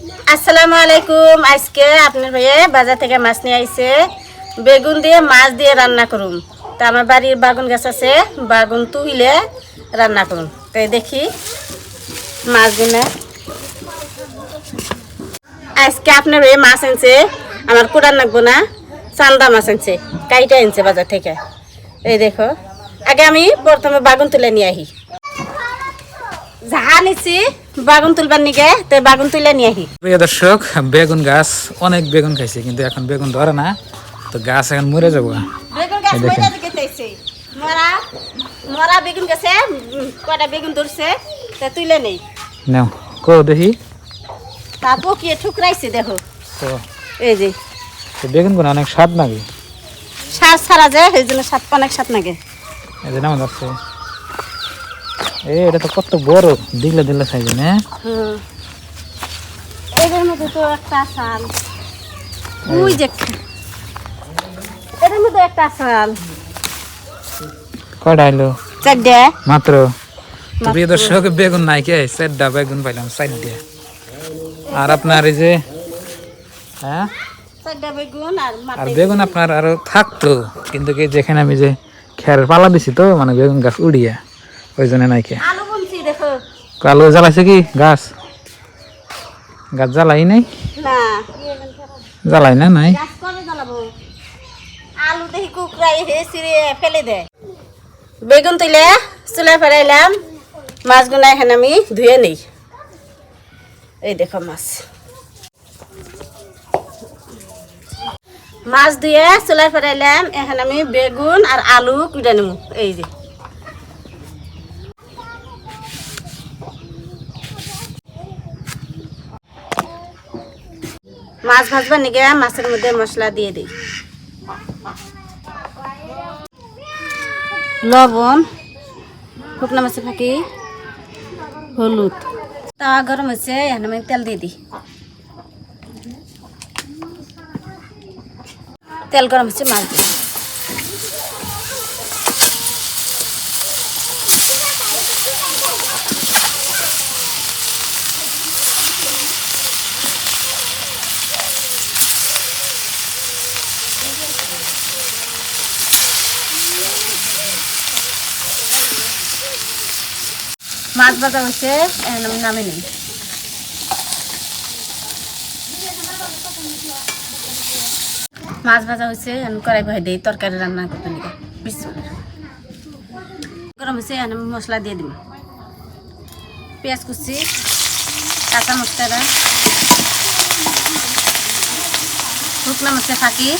আসসালামু আলাইকুম। আজকে আপনার ভাইয়ে বাজার থেকে মাছ নিয়ে আইছে। বেগুন দিয়ে মাছ দিয়ে রান্না করুন তা আমার বাড়ির বাগুন গাছ আছে, বাগুন তুইলে রান্না করুন তাই দেখি মাছগুলো। আজকে আপনার ভাইয়ে মাছ আনছে, আমার কুড়ান লাগবো না, চান্দা মাছ আনছে, কাইটা আনছে বাজার থেকে। এই দেখো, আগে আমি প্রথমে বাগুন তুলে নিয়ে আহি। যাহা নিছি বাগুন তুলবার নিগে তো বাগুন তুলে নিয়ে আহি। প্রিয় দর্শক বেগুন গাছ অনেক বেগুন খাইছে কিন্তু এখন বেগুন ধরে না। তো গাছ এখন মরে যাব। বেগুন গাছ এই। মরা তাইছে মরা মরা বেগুন গাছে কয়টা বেগুন ধরছে তা তুলে নেই। নাও কো দেখি। তা পকিয়ে ঠুকরাইছে দেখো। তো এই যে। তো বেগুনগুলো অনেক স্বাদ লাগে সার ছাড়া যায় সেই জন্য সাত অনেক সাত লাগে এই যে নাম যাচ্ছে এ এটা তো কত বড়। দিলে দিলে সাইজে না হুম। এদের মধ্যে তো একটা আসাল। ওই যে এদের মধ্যে একটা আসাল। কয়টা আইলো? চারটে। মাত্র? প্রিয় দর্শক বেগুন নাই কে? চারটা বেগুন পাইলাম চার দিয়ে আর আপনার এই যে হ্যাঁ? আর বেগুন আপনার আরও থাকতো। কিন্তু যেখানে আমি যে খেয়ার পালা দিছি তো মানে বেগুন গাছ উড়িয়া। ওই জন্য নাই কে আলু বুনছি দেখো। জ্বালাইছে কি? গাছ? গাছ জ্বালাই নাই? না। জ্বালাই না নাই? গাছ কবে জ্বালাবো? আলু দেখি কুকরাই হে সিরে ফেলে দে বেগুন তুলে চুলে ফেরাইলাম মাছগুলো এখানে আমি ধুয়ে নেই। এই দেখো মাছ। মাছ ধুয়ে চুলে ফেরাইলাম এখানে আমি বেগুন আর আলু কুটে নেব। এই যে। মাছ ভাজবার নিগে, মাছের মধ্যে মশলা দিয়ে দিই। লবণ, শুকনো মাছের ফাঁকি, হলুদ। তাওয়া গরম হচ্ছে এখানে আমি তেল দিয়ে দিই। তেল গরম হচ্ছে মাছ দিই। মাছ ভাজা আমি নামে নিই। মাছ ভাজা আমি কড়াই বহাই দিই, তরকারি রান্না করতে নিকে। গরম এখানে আমি মশলা দিয়ে দিব। পেঁয়াজ কুচি কাঁচা মশলা শুকনো মশলা ফাঁকি,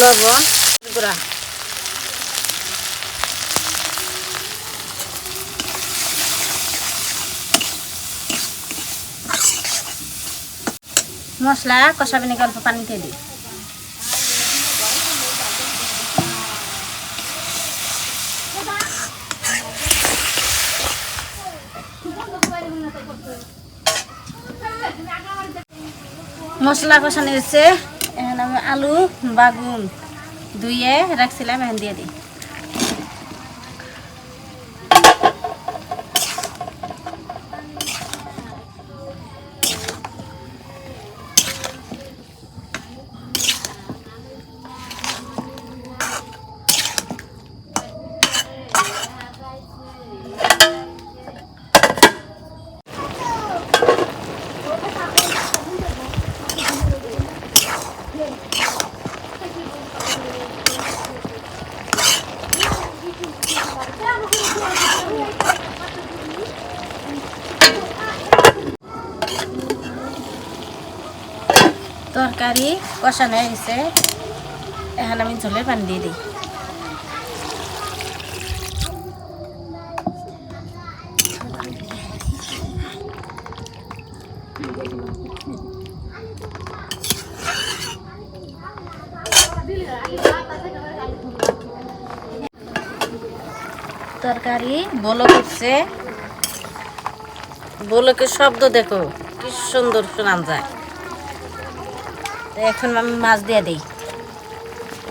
লবণ, গুঁড়া। মশলা কষাবে নাকি অল্প পানি দিয়ে দিই। মশলা কষানো হচ্ছে এখন আমি আলু, বাগুন ধুয়ে রাখছিলাম, এখন দিয়ে দিই। তরকারি কষানো হয়ে গেছে এখন আমি ঝোলের পানি দিয়ে দিই। তরকারি উঠছে বলকের শব্দ দেখো, কি সুন্দর শোনা যায়। এখন আমি মাছ দিয়ে দিই।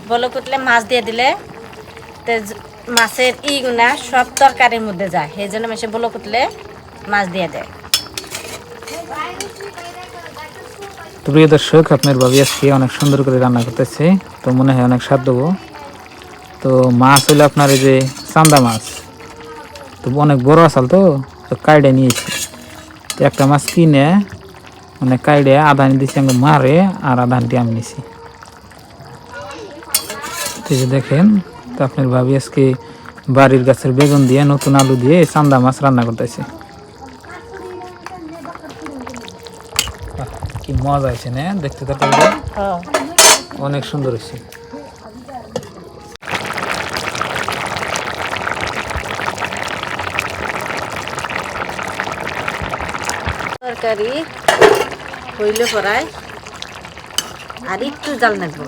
বলক উঠলে মাছ দিয়ে দিলে জ- মাছের ইগুনা সব তরকারির মধ্যে যায়। সেই জন্য মাসে বলক উঠলে মাছ দিয়ে দেয়। তো প্রিয় দর্শক, আপনার ভাবি আজকে অনেক সুন্দর করে রান্না করতেছে। তো মনে হয় অনেক স্বাদ দেবো। তো মাছ হইল আপনার এই যে চান্দা মাছ। তো অনেক বড় আসাল তো কাইডে নিয়েছি। তো একটা মাছ কিনে মানে কাইডে আধানি দিছি আমি মারে আর আধানটি আমি নিছি। তো যে দেখেন তো আপনার ভাবি আজকে বাড়ির গাছের বেগুন দিয়ে নতুন আলু দিয়ে চান্দা মাছ রান্না করতেছে। কি মজা হয়েছে না? দেখতে তো হ্যাঁ। অনেক সুন্দর হয়েছে। তরকারি হইল পরায় আর একটু জাল নাকবো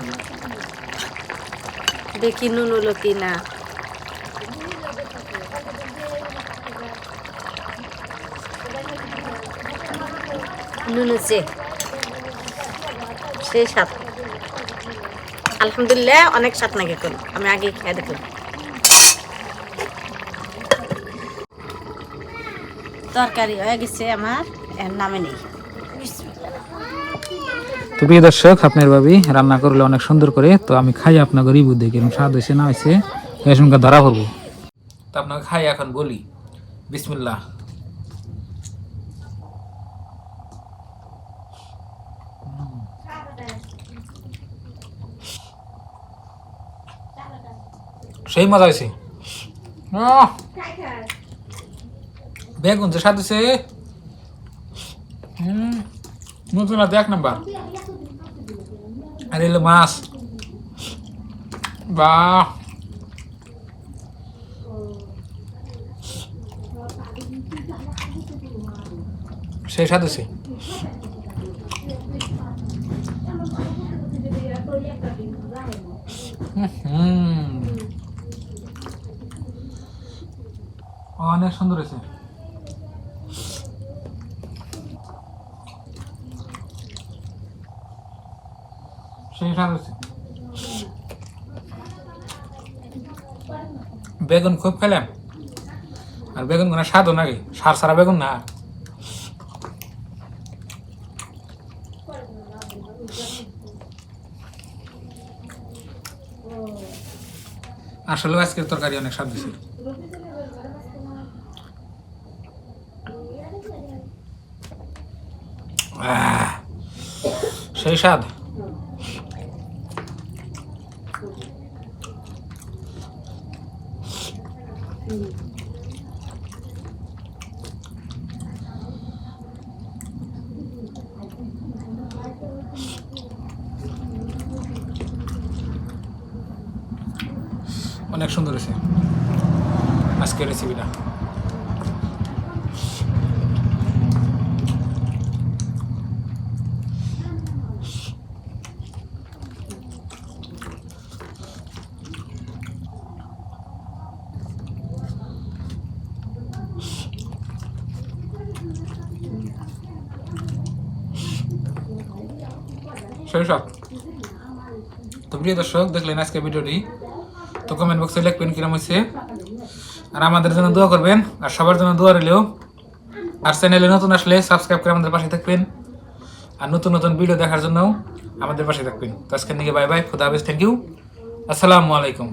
দেখি নুন হলো কি না নুন হচ্ছে সেই স্বাদ। আলহামদুলিল্লাহ, অনেক স্বাদ নাকি করি আমি আগে খেয়ে দেখলাম। তরকারি হয়ে গেছে আমার। নামে নেই। তো প্রিয় দর্শক আপনার ভাবি রান্না করলে অনেক সুন্দর করে তো আমি খাই আপনাকে রিভিউ দেখি এরকম স্বাদ হয়েছে না হয়েছে এসঙ্গে ধরা পড়ব। তো আপনাকে খাই এখন বলি। বিসমিল্লাহ। সেই মজা হয়েছে! বেগুন যে স্বাদ হয়েছে। হুম। নতুন আছে এক নাম্বার। আর এলো মাছ। বাহ। সেই স্বাদ আছে অনেক সুন্দর হয়েছে সেই স্বাদ হয়েছে বেগুন খুব খেলাম। আর বেগুন কোনো স্বাদও নাকি? সার সারা বেগুন না। আসলে আজকের তরকারি অনেক স্বাদ দিছে আহ, সেই স্বাদ। অনেক সুন্দর হয়েছে। আজকের রেসিপিটা তো প্রিয় দর্শক, দেখলেন আজকে ভিডিওটি? তো কমেন্ট বক্সে লিখবেন কিরম হয়েছে। আর আমাদের জন্য দোয়া করবেন, আর সবার জন্য দোয়া রইলেও। আর চ্যানেলে নতুন আসলে সাবস্ক্রাইব করে আমাদের পাশে থাকবেন। আর নতুন নতুন ভিডিও দেখার জন্য আমাদের পাশে থাকবেন। তো আজকের দিকে বাই বাই খুদা হাফেজ থ্যাংক ইউ আসসালামু আলাইকুম।